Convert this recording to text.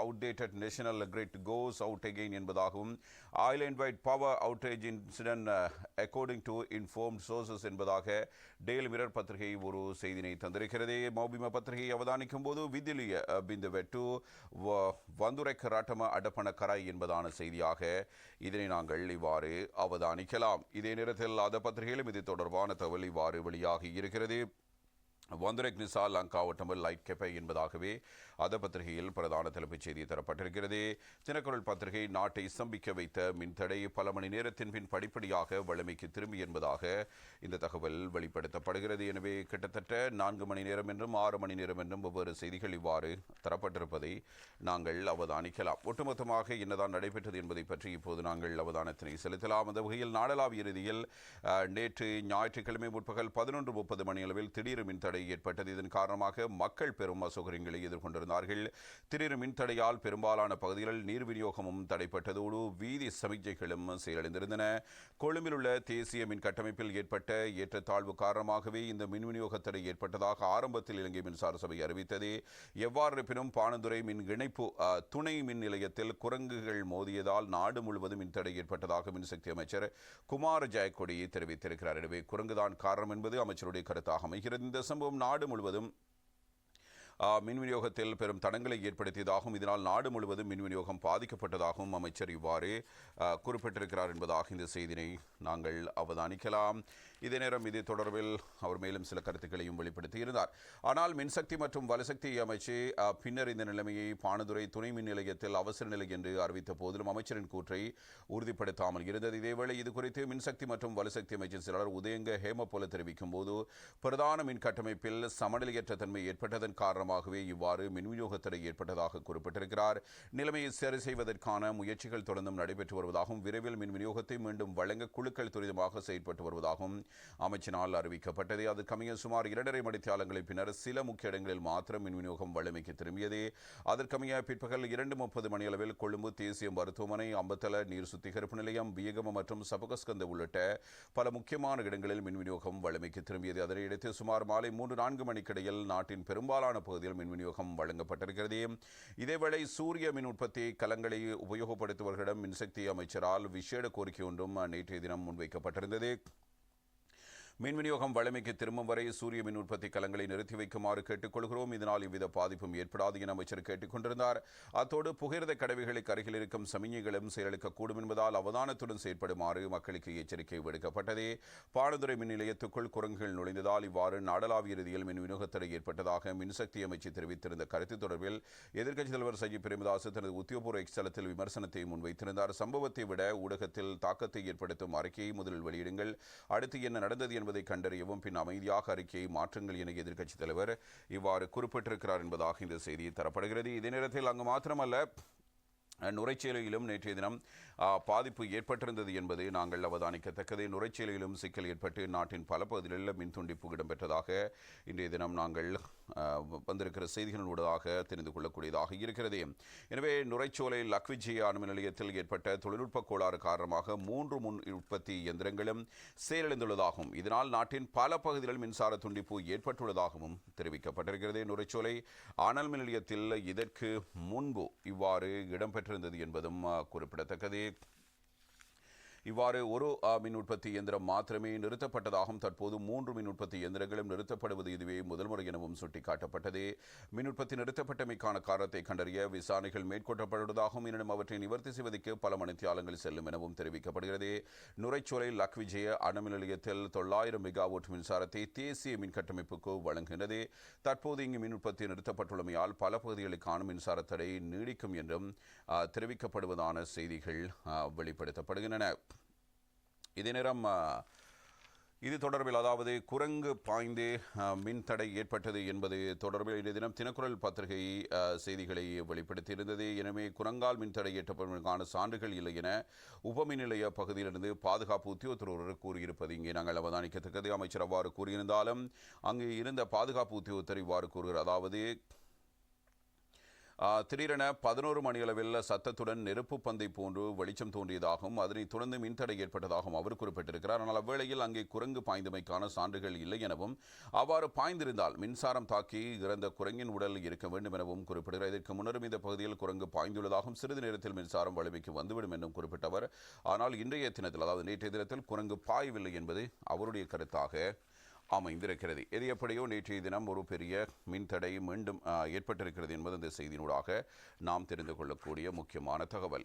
Outdated national grid goes out again என்பதாகவும் island wide power outage incident according to inform sources என்பதாக Daily Mirror பத்திரிகை ஒரு செய்தினை தந்திருக்கிறது. மௌபிம பத்திரிகை அவதானிக்கும் போது விதிலிய பிந்து வெட்டு வந்துரை கராட்டம அடப்பன கராய் என்பதான செய்தியாக இதனை நாங்கள் இவ்வாறு அவதானிக்கலாம். இதே நேரத்தில் அந்த பத்திரிகையிலும் இது தொடர்பான தகவல் இவ்வாறு வெளியாகி இருக்கிறது. வந்தரக் நிசா லங்கா ஒட்டமல் லைட் கெஃபே என்பதாகவே அத பத்திரிகையில் பிரதான தலைப்புச் செய்தி தரப்பட்டிருக்கிறது. தினக்குரல் பத்திரிகை நாட்டை சம்பிக்க வைத்த மின்தடை பல மணி நேரத்தின் பின் படிப்படியாக வலிமைக்கு திரும்பி என்பதாக இந்த தகவல் வெளிப்படுத்தப்படுகிறது. எனவே கிட்டத்தட்ட நான்கு மணி நேரம் என்றும் ஆறு மணி நேரம் என்றும் ஒவ்வொரு செய்திகள் இவ்வாறு தரப்பட்டிருப்பதை நாங்கள் அவதானிக்கலாம். ஒட்டுமொத்தமாக என்னதான் நடைபெற்றது என்பதை பற்றி இப்போது நாங்கள் அவதானத்தினை செலுத்தலாம். அந்த வகையில் நாடளாவிய இறுதியில் நேற்று ஞாயிற்றுக்கிழமை முற்பகல் பதினொன்று முப்பது மணியளவில் திடீர் மின்தடை மின்தடை ஏற்பட்டது. இதன் காரணமாக மக்கள் பெரும் அசௌகரியங்களை எதிர்கொண்டிருந்தார்கள். திடீர் மின்தடையால் பெரும்பாலான பகுதிகளில் நீர் விநியோகமும் தடைப்பட்டதோடு வீதி சமிக்ஞைகளும் செயலிழந்திருந்தன கொழும்பில் உள்ள தேசிய மின் கட்டமைப்பில் ஏற்பட்ட ஏற்றத்தாழ்வு காரணமாகவே இந்த மின் விநியோக தடை ஏற்பட்டதாக ஆரம்பத்தில் இலங்கை மின்சார சபை அறிவித்தது. எவ்வாறு இருப்பினும் பாணந்துறை மின் இணைப்பு துணை மின் நிலையத்தில் குரங்குகள் மோதியதால் நாடு முழுவதும் மின்தடை ஏற்பட்டதாக மின்சக்தி அமைச்சர் குமார் ஜெயக்கொடி தெரிவித்திருக்கிறார். எனவே குரங்குதான் காரணம் என்பது அமைச்சருடைய கருத்தாக அமைகிறது. இந்த சம்பவம் நாடு முழுவதும் மின் விநியோகத்தில் பெரும் தடங்களை ஏற்படுத்தியதாகவும் இதனால் நாடு முழுவதும் மின் விநியோகம் பாதிக்கப்பட்டதாகவும் அமைச்சர் இவ்வாறு குறிப்பிட்டிருக்கிறார் என்பதாக இந்த செய்தினை நாங்கள் அவதானிக்கலாம். இதே நேரம் இது தொடர்பில் அவர் மேலும் சில கருத்துக்களையும் வெளிப்படுத்தியிருந்தார் ஆனால் மின்சக்தி மற்றும் வலுசக்தி அமைச்சு பின்னர் இந்த நிலைமையை பானதுரை துணை மின் நிலையத்தில் அவசர நிலை என்று அறிவித்த போதிலும் அமைச்சரின் கூற்றை உறுதிப்படுத்தாமல் இருந்தது. இதேவேளை இது குறித்து மின்சக்தி மற்றும் வலுசக்தி அமைச்சர் சிலர் உதயங்க ஹேம போல தெரிவிக்கும் போது பிரதான மின் கட்டமைப்பில் சமநிலையற்ற தன்மை ஏற்பட்டதன் காரணம் காரணமாகவே இவ்வாறு மின் விநியோக தடை ஏற்பட்டதாக குறிப்பிட்டிருக்கிறார். நிலைமையை சரி செய்வதற்கான முயற்சிகள் தொடர்ந்தும் நடைபெற்று வருவதாகவும் விரைவில் மின் விநியோகத்தை மீண்டும் வழங்க குழுக்கள் துரிதமாக செயல்பட்டு வருவதாகவும் அமைச்சினால் அறிவிக்கப்பட்டது. அதற்கமைய சுமார் இரண்டரை மணித்தியாலங்களை பின்னர் சில முக்கிய இடங்களில் மாத்திரம் மின் விநியோகம் வலிமைக்கு திரும்பியது. அதற்கமைய பிற்பகல் இரண்டு முப்பது மணியளவில் கொழும்பு தேசிய மருத்துவமனை அம்பத்தல நீர் சுத்திகரிப்பு நிலையம் வியகம மற்றும் சபகஸ்கந்த உள்ளிட்ட பல முக்கியமான இடங்களில் மின் விநியோகம் வலிமைக்கு திரும்பியது. அதனையடுத்து சுமார் மாலை மூன்று நான்கு மணிக்கிடையில் நாட்டின் பெரும்பாலான பகுதியில் மின் விநியோகம் வழங்கப்பட்டிருக்கிறது. இதேவேளை சூரிய மின் உற்பத்தி கலங்களை உபயோகப்படுத்துபவர்களிடம் மின்சக்தி அமைச்சரால் விசேட கோரிக்கை ஒன்றும் நேற்றைய தினம் முன்வைக்கப்பட்டிருந்தது. மின் விநியோகம் வழமைக்கு திரும்பும் வரை சூரிய மின் உற்பத்தி கலங்களை நிறுத்தி வைக்குமாறு கேட்டுக்கொள்கிறோம். இதனால் இவ்வித பாதிப்பும் ஏற்படாது என அமைச்சர் கேட்டுக்கொண்டிருந்தார் அத்தோடு புகையிரத கடவைகளுக்கு அருகில் இருக்கும் சமிஞ்சைகளும் செயலிழக்கக்கூடும் என்பதால் அவதானத்துடன் செயற்படுமாறு மக்களுக்கு எச்சரிக்கை விடுக்கப்பட்டது. பாடதுறை மின் நிலையத்துக்குள் குரங்குகள் நுழைந்ததால் இவ்வாறு நாடளாவிய ரீதியில் மின் விநியோகத்தடை ஏற்பட்டதாக மின்சக்தி அமைச்சர் தெரிவித்திருந்த கருத்து தொடர்பில் எதிர்க்கட்சித் தலைவர் சஜித் பிரேமதாசு தனது உத்தியோகபூர்வ எக்ஸ்தலத்தில் விமர்சனத்தை முன்வைத்திருந்தார். சம்பவத்தை விட ஊடகத்தில் தாக்கத்தை ஏற்படுத்தும் அறிக்கையை முதலில் வெளியிடுங்கள். அடுத்து என்ன நடந்தது என்பதை கண்டறியவும் பின் அமைதியாக அறிக்கையை மாற்றுங்கள் என எதிர்க்கட்சித் தலைவர் இவ்வாறு குறிப்பிட்டிருக்கிறார் என்பதாக இந்த செய்தி தரப்படுகிறது. இதே நேரத்தில் அங்கு மாத்திரமல்ல நுரைச்சேலையிலும் நேற்றைய தினம் பாதிப்பு ஏற்பட்டிருந்தது என்பது நாங்கள் அவதானிக்கத்தக்கது. நுரைச்சேலையிலும் சிக்கல் ஏற்பட்டு நாட்டின் பல பகுதிகளில் மின்துண்டிப்பு இடம்பெற்றதாக இன்றைய தினம் நாங்கள் வந்திருக்கிற செய்திகளின் ஊடாக தெரிந்து கொள்ளக்கூடியதாக இருக்கிறது. எனவே நுரைச்சோலை லக்விஜய அணுமின் நிலையத்தில் ஏற்பட்ட தொழில்நுட்ப கோளாறு காரணமாக மூன்று முன் உற்பத்தி இயந்திரங்களும் செயலிழந்துள்ளதாகவும் இதனால் நாட்டின் பல பகுதிகளில் மின்சார துண்டிப்பு ஏற்பட்டுள்ளதாகவும் தெரிவிக்கப்பட்டிருக்கிறது. நுரைச்சோலை அனல் மின் நிலையத்தில் இதற்கு முன்பு இவ்வாறு இடம்பெற்ற இடம்பெற்றிருந்தது என்பதும் குறிப்பிடத்தக்கது. இவ்வாறு ஒரு மின் உற்பத்தி இயந்திரம் மாத்திரமே நிறுத்தப்பட்டதாகவும் தற்போது மூன்று மின் உற்பத்தி இயந்திரங்களும் நிறுத்தப்படுவது இதுவே முதல் முறை எனவும் சுட்டிக்காட்டப்பட்டது. மின் உற்பத்தி நிறுத்தப்பட்டமைக்கான காரணத்தை கண்டறிய விசாரணைகள் மேற்கொள்ளப்படுவதாகவும் எனினும் அவற்றை நிவர்த்தி செய்வதற்கு பல மணித்தியாலங்கள் செல்லும் எனவும் தெரிவிக்கப்படுகிறது. நுரைச்சோலை லக் விஜய அணுமின் நிலையத்தில் தொள்ளாயிரம் மெகாவோட் மின்சாரத்தை தேசிய மின் கட்டமைப்புக்கு வழங்குகிறது. தற்போது இங்கு மின் உற்பத்தி நிறுத்தப்பட்டுள்ளமையால் பல பகுதிகளுக்கான மின்சார தடை நீடிக்கும் என்றும் தெரிவிக்கப்படுவதான செய்திகள் வெளிப்படுத்தப்படுகின்றன. இதே நேரம் இது தொடர்பில் அதாவது குரங்கு பாய்ந்து மின்தடை ஏற்பட்டது என்பது தொடர்பில் இன்றைய தினம் தினக்குரல் பத்திரிகை செய்திகளை வெளிப்படுத்தியிருந்தது. எனவே குரங்கால் மின்தடை ஏற்படுவதற்கான சான்றுகள் இல்லை என உபமின் நிலைய பகுதியிலிருந்து பாதுகாப்பு உத்தியோகத்தர் ஒருவர் கூறியிருப்பது இங்கே நாங்கள் அவதானிக்கத்தக்கது. அமைச்சர் அவ்வாறு கூறியிருந்தாலும் அங்கு இருந்த பாதுகாப்பு உத்தியோகத்தர் இவ்வாறு கூறுகிறார். அதாவது திடீரென பதினோரு மணியளவில் சத்தத்துடன் நெருப்பு பந்தை போன்று வெளிச்சம் தோன்றியதாகவும் அதனைத் தொடர்ந்து மின்தடை ஏற்பட்டதாகவும் அவர் குறிப்பிட்டிருக்கிறார். ஆனால் அவ்வேளையில் அங்கே குரங்கு பாய்ந்தமைக்கான சான்றுகள் இல்லை எனவும் அவ்வாறு பாய்ந்திருந்தால் மின்சாரம் தாக்கி இறந்த குரங்கின் உடல் இருக்க வேண்டும் எனவும் குறிப்பிடுகிறார். இதற்கு முன்னரும் இந்த பகுதியில் குரங்கு பாய்ந்துள்ளதாகவும் சிறிது நேரத்தில் மின்சாரம் வலிமைக்கு வந்துவிடும் என்றும் குறிப்பிட்டவர். ஆனால் இன்றைய தினத்தில் அதாவது நேற்றைய தினத்தில் குரங்கு பாயவில்லை என்பது அவருடைய கருத்தாக அமைந்திருக்கிறது எது எப்படியோ நேற்றைய தினம் ஒரு பெரிய மின்தடை மீண்டும் ஏற்பட்டிருக்கிறது என்பது இந்த செய்தியினூடாக நாம் தெரிந்து கொள்ளக்கூடிய முக்கியமான தகவல்.